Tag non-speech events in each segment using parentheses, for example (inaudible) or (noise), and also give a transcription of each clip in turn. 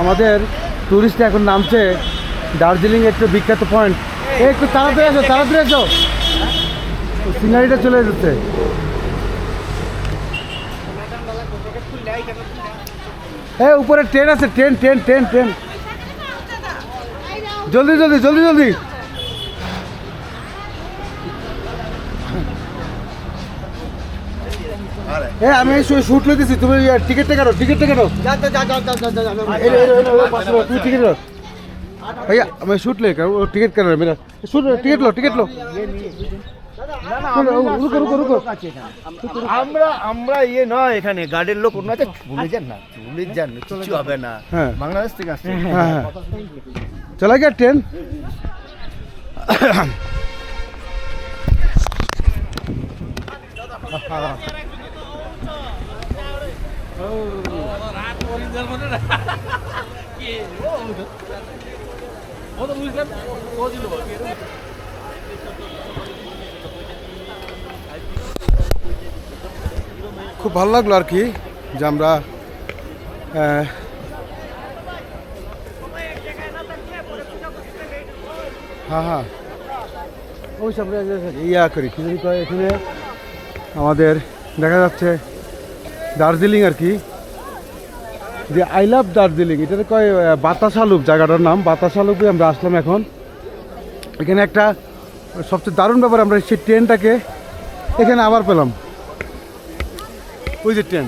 আমাদের টুরিস্ট এখন নামছে দার্জিলিং একটু বিখ্যাত পয়েন্ট একটু তাড়াতাড়ি আসো তাড়াতাড়ি আসো। সিনারিটা চলে যাচ্ছে হ্যাঁ উপরে ট্রেন আছে ট্রেন ট্রেন ট্রেন ট্রেন জলদি জলদি জলদি জলদি। হ্যাঁ আমি শুট লইতেছি তুমি টিকিটটা কাটো টিকিটটা কাটো। তুই টিকিট লো ভাইয়া আমি শুট লে টিকিট কাটো মেরা শুট টিকিট লো টিকিট লো আমরা ইয়ে নয় এখানে গার্ডের লোক অন্য আছে ভুলে যান না ভুলে যান হবে না। হ্যাঁ। বাংলাদেশ থেকে আসছে। হ্যাঁ, হ্যাঁ। চলে গিয়ে ট্রেন। (coughs) (coughs) Ha ha. খুব ভালো লাগল আর কি যে আমরা হ্যাঁ হ্যাঁ। ওই সব ইয়া করি কি এখানে আমাদের দেখা যাচ্ছে দার্জিলিং আর কি। যে আই লাভ দার্জিলিং এটাতে কয় আহ, বাতাসা জায়গাটার নাম বাতাসা লুপে আমরা আসলাম এখন। এখানে একটা সবচেয়ে দারুণ ব্যাপার আমরা সেই ট্রেনটাকে এখানে আবার পেলাম। ওই যে ট্রেন।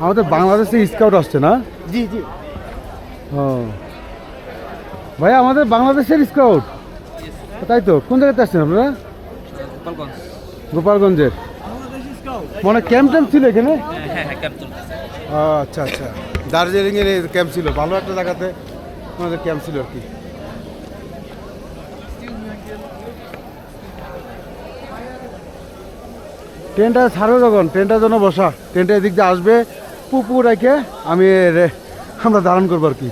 আমাদের বাংলাদেশে স্কাউট আসছে না? জি জি। ও। ভাই আমাদের বাংলাদেশের স্কাউট তাই তো? কোন জায়গাতে আসছেন আপনারা? গোপালগঞ্জের? মানে ক্যাম্প ট্যাম্প ছিল এখানে? ও, আচ্ছা আচ্ছা। দার্জিলিংয়ের ক্যাম্প ছিল ভালো একটা জায়গাতে আমাদের ক্যাম্প ছিল আর কি। ট্রেনটা ছাড়বে যখন ট্রেনটার জন্য বসা। ট্রেনটা এদিক দিয়ে আসবে পুপুর রেখে আমি আমরা ধারণ করব আর কি।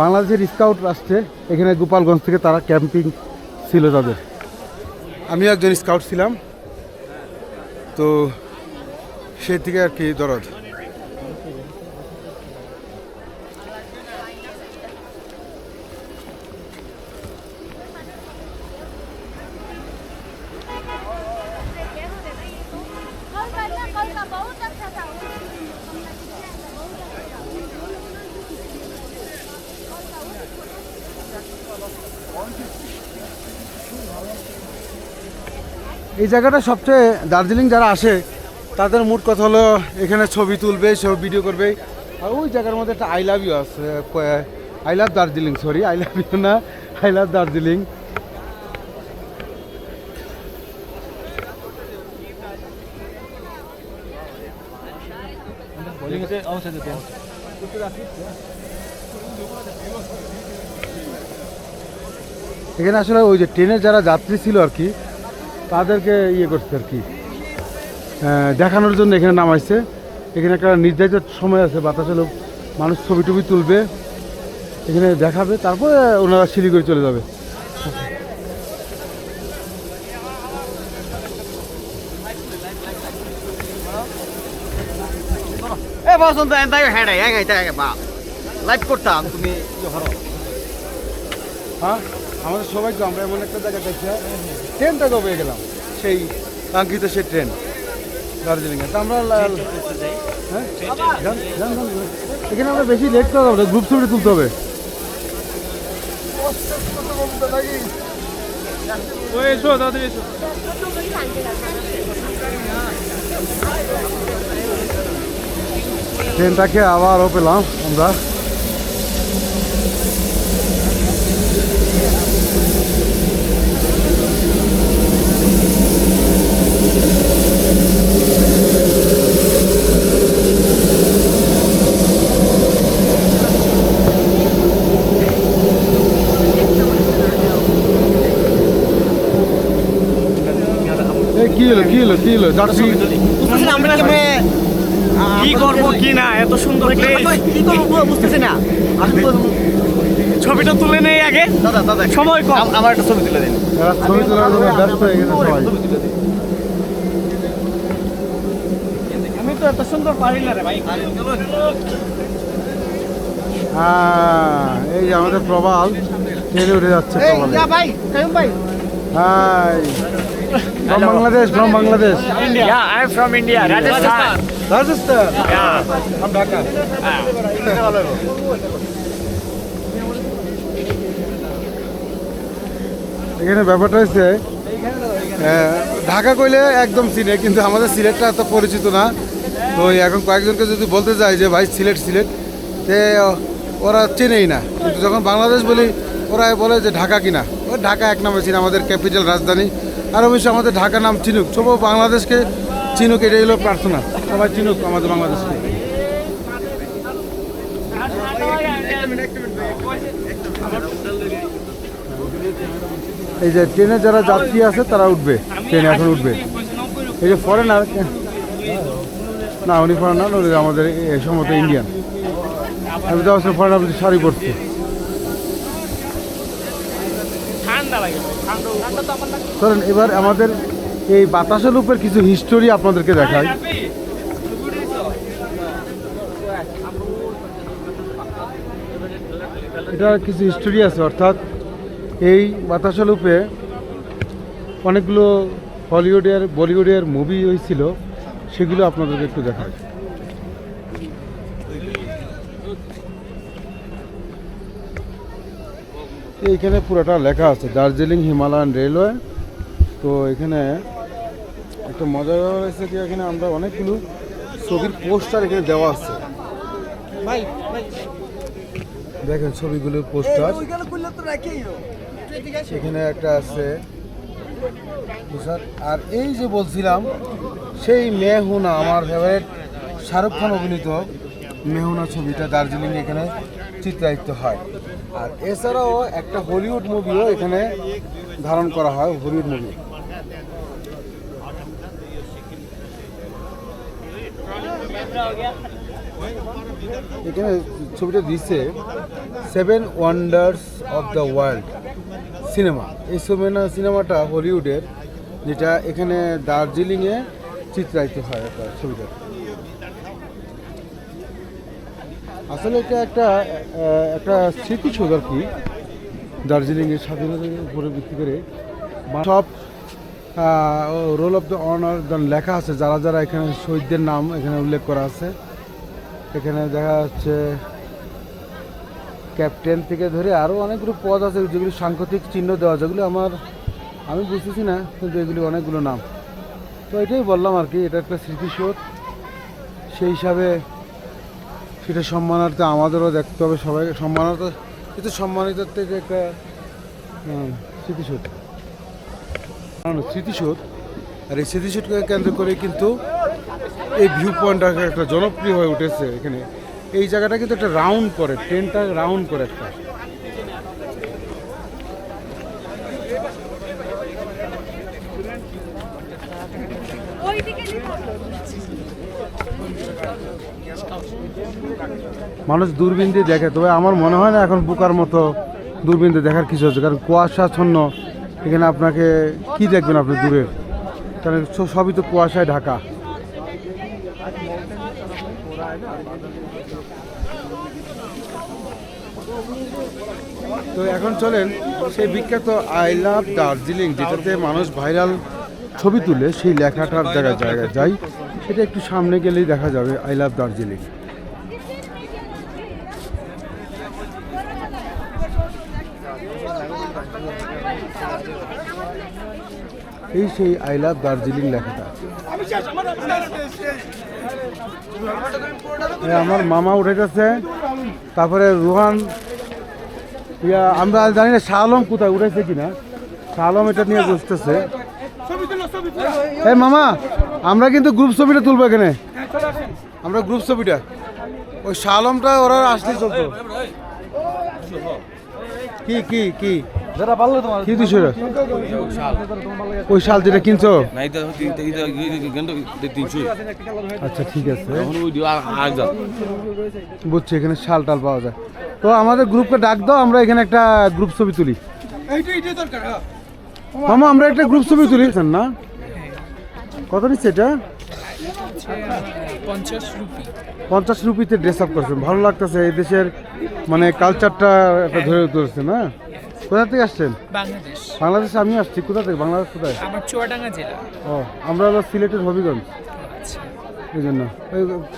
বাংলাদেশের স্কাউট আসছে এখানে গোপালগঞ্জ থেকে তারা ক্যাম্পিং ছিল তাদের। আমি একজন স্কাউট ছিলাম। তো সেই থেকে আর কি দরদ। এই জায়গাটা সবচেয়ে দার্জিলিং যারা আসে, তাদের মোট কথা হলো এখানে ছবি তুলবে সব ভিডিও করবে। আর ওই জায়গার মধ্যে একটা আই লাভ ইউ আছে I love Darjeeling sorry I love you না আই লাভ দার্জিলিং। এখানে আসলে ওই যে ট্রেনের যারা যাত্রী ছিল আর কি তাদেরকে ইয়ে করছে আর কি। দেখানোর জন্য এখানে নামাইছে এখানে একটা নির্ধারিত সময় আছে বাতাসে লোক মানুষ ছবি টবি তুলবে। এখানে দেখাবে তারপরে ওনারা শিলিগুড়ি চলে যাবে। হ্যাঁ লাইভ করতাম তুমি হ্যাঁ? আমাদের সবাই তো আমরা এমন একটা জায়গা দেখছি ট্রেনটা তো পেয়ে গেলাম সেই কাঙ্ক্ষিত সেই ট্রেন দার্জিলিংয়ে। তা আমরা হ্যাঁ। এখানে আমরা বেশি লেট করা হবে গ্রুপ ছবি তুলতে হবে। ট্রেনটাকে আবারও পেলাম আমরা। হলো কি হলো কি হলো বুঝতেছেন আমরা কেমনে কি করব কি না এত সুন্দর কি করব বুঝতেছি না। ছবিটা তুলে নেই আগে। দাদা দাদা। সময় কম। আমার একটা ছবি তুলে দিন। ছবি তোলার জন্য ব্যস্ত হয়ে গেছে সবাই। আমি তো এত সুন্দর পারি না রে ভাই। হ্যাঁ এই যে আমাদের প্রবাল ট্রেনে উঠে যাচ্ছে প্রবালে। ভাই কায়ুম ভাই। Hi. From Bangladesh from Bangladesh Yeah, I'm from India, Rajasthan. Rajasthan Yeah. From Dhaka এখানে ব্যাপারটা হচ্ছে ঢাকা কইলে একদম চিনে কিন্তু আমাদের সিলেটটা এত পরিচিত না। তো এখন কয়েকজনকে যদি বলতে যাই যে ভাই সিলেট সিলেট তে ওরা চেনেই না। কিন্তু যখন বাংলাদেশ বলি ওরা বলে যে ঢাকা কিনা। ও ঢাকা এক নামে চিনে আমাদের ক্যাপিটাল রাজধানী। আর অবশ্যই আমাদের ঢাকা নাম চিনুক। তবুও বাংলাদেশকে চিনুক, এটাই হলো প্রার্থনা। সবাই চিনুক আমাদের বাংলাদেশকে। এই যে ট্রেনে যারা যাত্রী আছে, তারা উঠবে। ট্রেনে এখন উঠবে। এই যে ফরেনার না, উনি ফরেনার আমাদের সম্ভবত ইন্ডিয়ান আমি তো আসলে ফরেনার শাড়ি পরছি। ধরেন এবার আমাদের এই বাতাসের উপর কিছু হিস্টোরি আপনাদেরকে দেখাই। এটা কিছু হিস্টোরি আছে অর্থাৎ এই বাতাসা লুপে অনেকগুলো হলিউডের বলিউডের মুভি হয়েছিল সেগুলো আপনাদেরকে একটু দেখাই। এইখানে পুরোটা লেখা আছে দার্জিলিং হিমালয়ান রেলওয়ে। তো এখানে একটা মজা ব্যাপার হয়েছে কি এখানে আমরা অনেকগুলো ছবির পোস্টার এখানে দেওয়া আছে। দেখেন ছবিগুলোর পোস্টার। এখানে একটা আছে। আর এই যে বলছিলাম সেই মেহুনা আমার ফেভারিট শাহরুখ খান অভিনীত মেহুনা ছবিটা দার্জিলিং এখানে চিত্রায়িত হয়। আর এছাড়াও একটা হলিউড মুভিও এখানে ধারণ করা হয় হলিউড মুভি এখানে ছবিটা দিচ্ছে seven wonders of the world cinema এই সিনেমা সিনেমাটা হলিউডের যেটা এখানে দার্জিলিংয়ে চিত্রায়িত হয় ছবিটা। আসলে এটা একটা একটা স্মৃতিসৌধ আর কি, দার্জিলিংয়ের স্বাধীনতার উপরে ভিত্তি করে। সব রোল অফ দ্য অনার লেখা আছে, যারা যারা এখানে শহীদদের নাম এখানে উল্লেখ করা আছে। এখানে দেখা যাচ্ছে, ক্যাপ্টেন থেকে ধরে আরও অনেকগুলো পদ আছে, যেগুলি সাংকেতিক চিহ্ন দেওয়া যেগুলো আমার, আমি বুঝতেছি না, কিন্তু এগুলি অনেকগুলো নাম। তো এটাই বললাম আর কি, এটা একটা স্মৃতিসৌধ। সেই হিসাবে সেটা সম্মানার্থে আমাদেরও দেখতে হবে সবাইকে সম্মানার্থ কিন্তু সম্মানিত থেকে একটা হুম, স্মৃতিসৌধ। স্মৃতিসৌধ আর এই স্মৃতিসৌধকে কেন্দ্র করে কিন্তু এই ভিউ পয়েন্টটা একটা জনপ্রিয় হয়ে উঠেছে এখানে। এই জায়গাটা কিন্তু একটা রাউন্ড করে ট্রেনটা রাউন্ড করে একটা। মানুষ দূরবীন দিয়ে দেখে। তবে আমার মনে হয় না এখন বুকার মতো দূরবীন দিয়ে দেখার কিছু হচ্ছে, কারণ কুয়াশাচ্ছন্ন। এখানে আপনাকে কি দেখবেন আপনি দূরে? কারণ সবই তো কুয়াশায় ঢাকা। তো এখন চলেন, সেই বিখ্যাত আই লাভ দার্জিলিং, যেটাতে মানুষ ভাইরাল ছবি তুলে সেই লেখাটার জায়গায় জায়গায় যাই সেটা একটু সামনে গেলেই দেখা যাবে, আই লাভ দার্জিলিং। এই সেই আই লাভ দার্জিলিং লেখাটা। আমার মামা উঠেছে তারপরে রোহান, ইয়া, আমরা জানি না শাহ আলম কোথায়, উঠেছে কিনা। শাহ আলম এটা নিয়ে বুঝতেছে এই মামা, আমরা কিন্তু গ্রুপ ছবিটা তুলবো এখানে। আমরা গ্রুপ ছবিটা। ওই শাহ আলমটা ওরা আসলে চলতো। কি কি কি? যারা ভালো তোমার কি দিছো ওই শাল যেটা কিনছো? না এটা তিনশো। আচ্ছা ঠিক আছে। বুঝছি এখানে শাল টাল পাওয়া যায়। তো আমাদের গ্রুপকে ডাক দাও আমরা এখানে একটা গ্রুপ ছবি তুলি। মামা আমরা একটা গ্রুপ ছবি তুলি। না? কত নিচ্ছে এটা? পঞ্চাশ পঞ্চাশ রুপিতে ড্রেস আপ করছেন ভালো লাগতেছে এই দেশের মানে কালচারটা একটা ধরে তুলছে না? কোথা থেকে আসছেন? বাংলাদেশ। বাংলাদেশে আমি আসছি। কোথা থেকে? বাংলাদেশ কোথায়? আমার চুয়াডাঙ্গা জেলা। ও আমরা হলো সিলেটের হবিগঞ্জ। আচ্ছা। এই জন্য।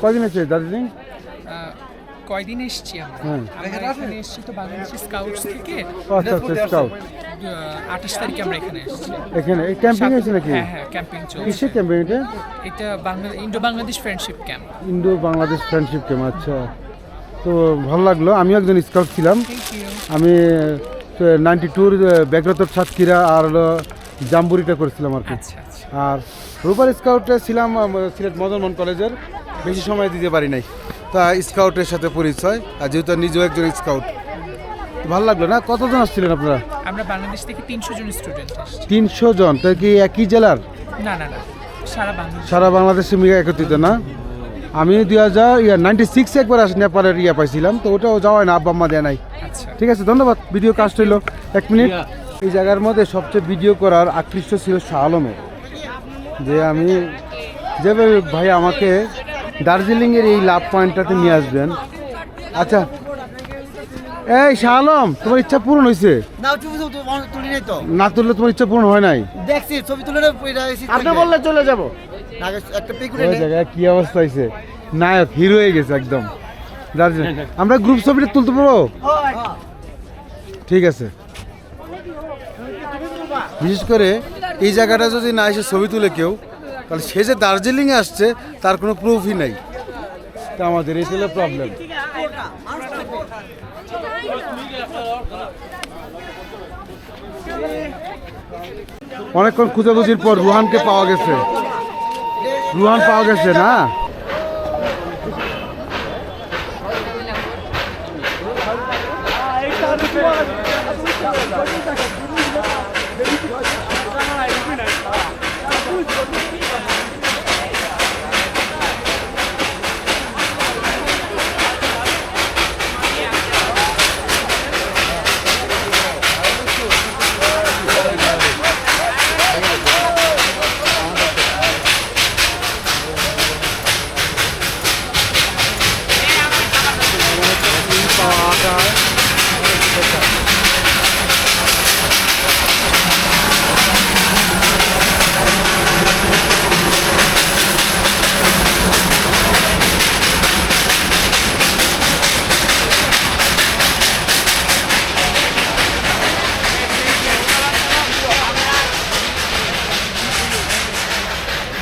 কদিন আছে দার্জিলিং? কয়দিন এসছি আমরা। হ্যাঁ। এখানে এসছি তো বাংলাদেশ স্কাউটস থেকে। আচ্ছা আচ্ছা স্কাউট আঠাশ তারিখে আমরা এখানে এসেছি। এখানে? এই ক্যাম্পিং হয়েছে নাকি? হ্যাঁ হ্যাঁ ক্যাম্পিং চলছে। কিসের ক্যাম্পিং এটা? এটা Bangla Indo Bangladesh friendship camp Indo Bangladesh friendship camp আচ্ছা। তো ভালো লাগল। আমি একজন স্কাউট ছিলাম। আমি নাইনটি টুর ব্যাঘ্রতর সাতক্ষীরা আর জাম্বুরিটা করেছিলাম আর কি। আচ্ছা আচ্ছা। আর রূপার স্কাউটে ছিলাম সিলেট মদনমোহন কলেজের। বেশি সময় দিতে পারি নাই। তা স্কাউটের সাথে পরিচয় আর যেহেতু নিজেও একজন স্কাউট। ভালো লাগল না? কতজন আসছিলেন আপনারা? আমরা বাংলাদেশ থেকে তিনশো জন স্টুডেন্ট তিনশো জন তো কি একই জেলার? না না না। সারা বাংলাদেশ। সারা বাংলাদেশে মিলে একত্রিত না? আমি দুই হাজার ইয়া নাইনটি সিক্স একবার আস নেপালের ইয়া পাইছিলাম তো ওটাও যাওয়াই না আব্বা আম্মা দেয় নাই। আচ্ছা। ঠিক আছে ধন্যবাদ ভিডিও কাস্ট হইল এক মিনিট এই জায়গার মধ্যে সবচেয়ে ভিডিও করার আকৃষ্ট ছিল শাহ আলমের। যে আমি যেভাবে ভাই আমাকে দার্জিলিংয়ের এই লাভ পয়েন্টটাতে নিয়ে আসবেন। আচ্ছা এই শাহ আলম তোমার ইচ্ছা পূরণ হয়েছে না তুললে তোমার ইচ্ছা পূরণ হয় নাই? দেখছি ছবি তুলে আপনি বললে চলে যাব। একটা পিকুরে ওই জায়গায় কি অবস্থা হয়েছে নায়ক হিরো হয়ে গেছে একদম। দার্জিলিং আমরা গ্রুপ ছবিটা তুলতে পারব? ঠিক আছে। বিশেষ করে এই জায়গাটা যদি না এসে ছবি তুলে কেউ তাহলে সে যে দার্জিলিংয়ে আসছে তার কোনো প্রুফই নাই। তা আমাদের এই হলো প্রবলেম অনেকক্ষণ খুঁজাখুঁজির পর রুহানকে পাওয়া গেছে। রুহান পাওয়া গেছে না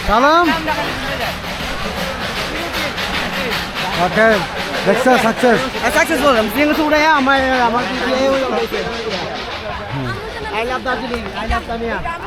সালাম। ওকে দেখছ সাকসেস সাকসেসফুল তো উড়াইয়া আমার আমার I love Darjeeling I love Tamia